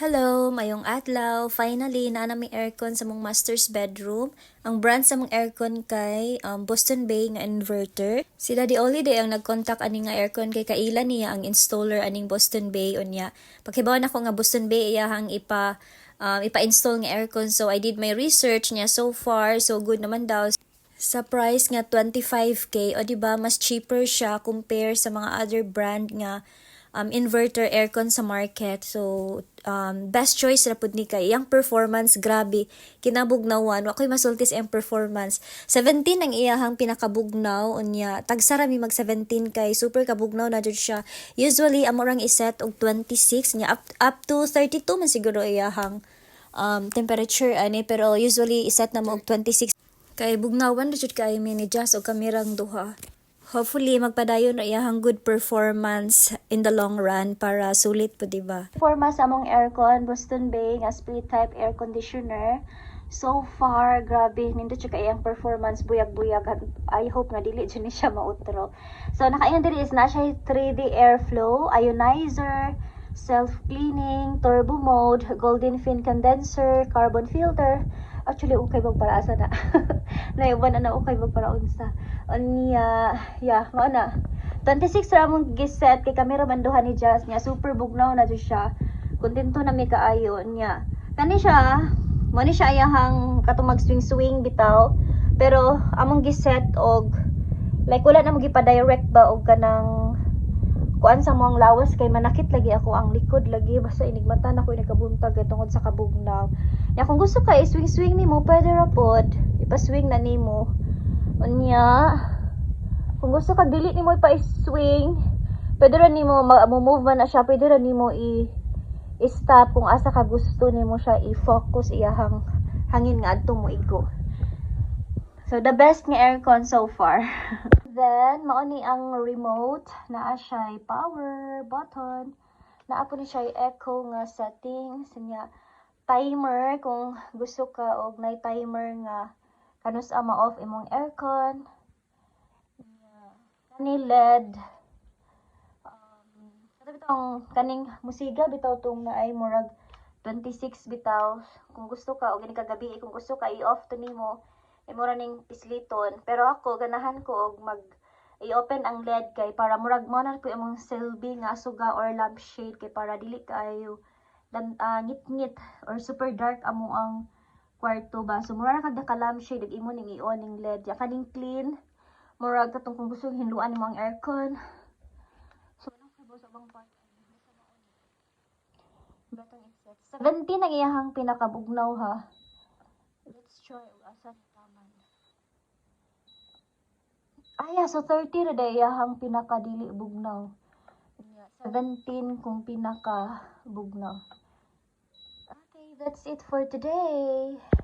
Hello, mayong adlaw. Finally, na nami aircon sa mong master's bedroom. Ang brand sa mong aircon kay um, Boston Bay nga inverter. Sila di only day ang nag-contact ani nga aircon kay kaila niya ang installer aning Boston Bay unya. Paghibaw na ko nga Boston Bay iyahang ipa um, ipa-install nga aircon. So I did my research niya so far. So good naman daw. Sa price nga 25k o di ba mas cheaper siya compare sa mga other brand nga um, inverter aircon sa market. So, um, best choice ra pud ni kay. Iyang performance grabe. Kinabugnawan. Wa koy masulti sa iyang performance. 17 ang iyahang pinakabugnaw. Unya tagsara mi mag 17 kay. Super kabugnaw na jud siya. Usually amo rang iset og 26 nya up, up to 32 man siguro iyahang um, temperature ani. Pero usually iset na mo og 26 kay bugnawan na jud kay mi ni Jazz og kamerang duha Hopefully, magpadayon na iyahang good performance in the long run para sulit po, di ba? Performance among aircon, Boston Bay, nga split type air conditioner. So far, grabe, nindot siya kayang performance, buyag-buyag. I hope nga dili dyan siya mautro. So, nakaingan diri is na siya 3D airflow, ionizer, self-cleaning, turbo mode, golden fin condenser, carbon filter. Actually, ukay bag para asa na. Naiwan na na ukay bag para unsa. Unya, yeah, mao na. 26 ra mong giset kay kamera manduhan ni Jazz niya. Super bugnaw na siya. Kontento na mi kaayo niya. Kani siya, mo ni siya ayahang katong mag-swing-swing bitaw. Pero among giset og like wala na mo gipa-direct ba og kanang kuan sa mong lawas kay manakit lagi ako ang likod lagi basta inigmatan ako nagabuntag kay tungod sa kabugnaw. Ya kung gusto ka i-swing-swing nimo pwede ra pod. Ipa-swing na nimo. Unya, kung gusto ka dili nimo ipa-swing, pwede ra nimo ma-move man na siya, pwede ra nimo i i-stop kung asa ka gusto nimo siya i-focus iyahang hangin nga adto mo igo. So the best nga aircon so far. Then mao ni ang remote naa siya power button. Naa po ni siya echo nga settings niya timer kung gusto ka og nay timer nga kanus ama off imong aircon. Kani LED um, bitong kaning musiga bitaw tong na ay murag 26 bitaw. Kung gusto ka o gani kagabi kung gusto ka i-off to nimo ay mura ning pisliton. Pero ako ganahan ko og mag i-open ang LED kay para murag mo na ko imong selby nga suga or lampshade kay para dili kaayo dan uh, ngit-ngit or super dark amo ang kwarto ba. So mura ra kada ka lampshade ug imo ning i-on ning LED. Ya kaning clean murag katong kung gusto hinluan nimo ang aircon. So ano kay sa bang part? Batang inset. 17 ang iyahang pinakabugnaw ha. Let's try asa ni taman. Ah, yeah, so 30 ra day iyahang pinakadili bugnaw. Yeah, 17 kung pinaka bugnaw. That's it for today.